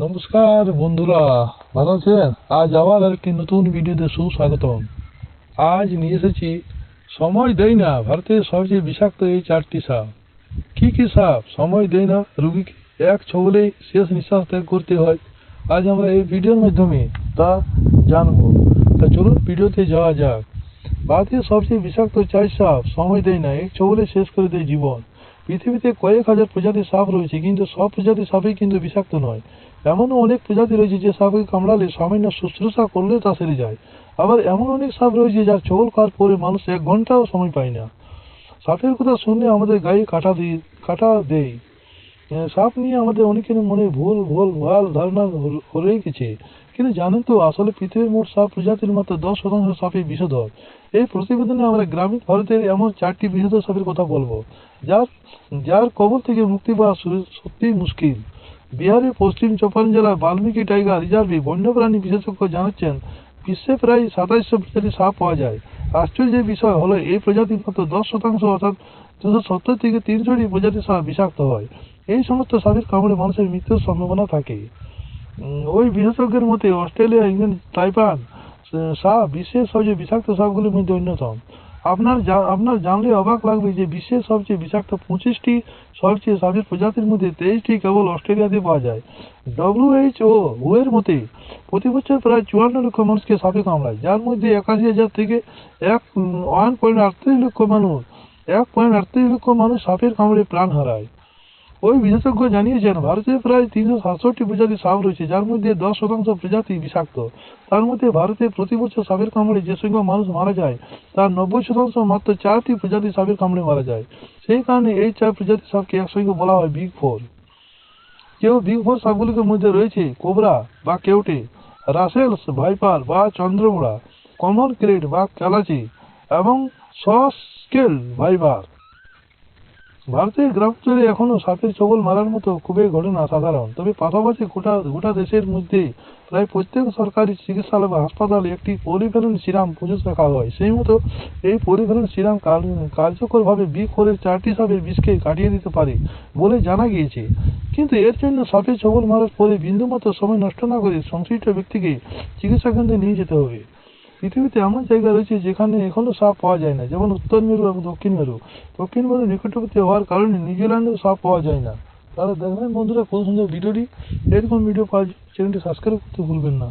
নমস্কার বন্ধুরা, ভালো আছেন? আজ আবার একটি নতুন ভিডিওতে সুস্বাগতম। আজ নিয়ে এসেছি সময় দেয় না, ভারতের সবচেয়ে বিষাক্ত এই চারটি সাপ। কি কি সাপ সময় দেয় না, রুগীকে এক ছবলেই শেষ নিঃশ্বাস ত্যাগ করতে হয়। আজ আমরা এই ভিডিওর মাধ্যমে তা জানব। তা চলুন ভিডিওতে যাওয়া যাক। ভারতের সবচেয়ে বিষাক্ত চার সাপ সময় দেয় না, এক ছবলে শেষ করে দেয় জীবন। পৃথিবীতে কয়েক হাজার প্রজাতির সাপ রয়েছে, কিন্তু সব প্রজাতির সাপই কিন্তু বিষাক্ত নয়। এমনও অনেক প্রজাতি রয়েছে যে সাপকে কামড়ালে সামান্য শুশ্রূষা করলে তা সেরে যায়। আবার এমন অনেক সাপ রয়েছে যার ছোবল খাওয়ার পরে মানুষ এক ঘন্টাও সময় পায় না। সাপের কথা শুনলে আমাদের গায়ে কাটা দিয়ে কাটা দেয় সাপ নিয়ে আমাদের অনেকের মনে ভুল ভুল, ভালো ধারণা হয়ে গেছে। কিন্তু জানেন তো, আসলে পৃথিবীর মোট সাপ প্রজাতির মাত্র দশ শতাংশ সাপই বিষধর। এই প্রতিবেদনে আমরা গ্রামীণ ভারতের এমন চারটি বিষধর সাপের কথা বলব। যার যার কবল থেকে মুক্তি পাওয়া সু- সত্যিই মুশকিল। বিহারের পশ্চিম চম্পারণ জেলার বাল্মীকি টাইগার রিজার্ভে বন্যপ্রাণী বিশেষজ্ঞ জানাচ্ছেন, বিশ্বে প্রায় সাতাইশশো প্রজাতির সাপ পাওয়া যায়। আশ্চর্যের বিষয় হলো, এই প্রজাতির মাত্র দশ শতাংশ অর্থাৎ দুশো সত্তর থেকে তিনশোটি প্রজাতির সাপ বিষাক্ত হয়। এই সমস্ত সাপের কামড়ে মানুষের মৃত্যুর সম্ভাবনা থাকে। ওই বিশেষজ্ঞের মতে অস্ট্রেলিয়া, ইংল্যান্ড, তাইপান সাপ বিশ্বের সবচেয়ে বিষাক্ত সাপগুলির মধ্যে অন্যতম। আপনার আপনার জানলে অবাক লাগবে যে বিশ্বের সবচেয়ে বিষাক্ত পঁচিশটি, সবচেয়ে সাপের প্রজাতির মধ্যে তেইশটি কেবল অস্ট্রেলিয়াতে পাওয়া যায়। ডব্লিউএইচও এর মতে প্রতি বছর প্রায় চুয়ান্ন লক্ষ মানুষকে সাপে কামড়ায়, যার মধ্যে একাশি হাজার থেকে এক ওয়ান পয়েন্ট আটত্রিশ লক্ষ মানুষ, এক পয়েন্ট আটত্রিশ লক্ষ মানুষ সাপের কামড়ে প্রাণ হারায়। ওই বিশেষজ্ঞ জানিয়েছেন ভারতে প্রায় তিনশো সাতষট্টি প্রজাতির সাপ রয়েছে, যার মধ্যে দশ শতাংশ প্রজাতি বিষাক্ত। তার মধ্যে ভারতে প্রতি বছর সাপের কামড়ে যে সংখ্যক মানুষ মারা যায়, তার নব্বই শতাংশ মাত্র চারটি প্রজাতির সাপের কামড়ে মারা যায়। সেই কারণে এই চার প্রজাতির সাপকে একসঙ্গে বলা হয় বিগ ফোর। কেউ বিগ ফোর সাপগুলির মধ্যে রয়েছে কোবরা বা কেউটে, রাসেলস, ভাইপার বা চন্দ্রমোড়া কমন ক্রেড বা কালাচি এবং সস্কেল ভাইবার ভারতের গ্রাম গ্রামাঞ্চলে এখনও সাপের ছবল মারার মতো খুবই ঘটনা সাধারণ। তবে পাশাপাশি গোটা গোটা দেশের মধ্যে প্রায় প্রত্যেক সরকারি চিকিৎসালয় বা হাসপাতালে একটি পলিফেরন সিরাম প্রযুক্ত রাখা হয়। সেই মতো এই পলিফেরন সিরাম কার- কার্যকরভাবে বি ফোরের চারটি সাপের বিষকে কাটিয়ে দিতে পারে বলে জানা গিয়েছে। কিন্তু এর জন্য সাপের ছবল মারার পরে বিন্দুমাত্র সময় নষ্ট না করে সংশ্লিষ্ট ব্যক্তিকে চিকিৎসা কেন্দ্রে নিয়ে যেতে হবে। পৃথিবীতে এমন জায়গা রয়েছে যেখানে এখনও সাপ পাওয়া যায় না, যেমন উত্তর মেরু এবং দক্ষিণ মেরু। দক্ষিণ মেরু নিকটবর্তী হওয়ার কারণে নিউজিল্যান্ডেও সাপ পাওয়া যায় না। তাহলে দেখবেন বন্ধুরা কত সুন্দর ভিডিওটি এরকম ভিডিও পাওয়ার জন্য চ্যানেলটি সাবস্ক্রাইব করতে ভুলবেন না।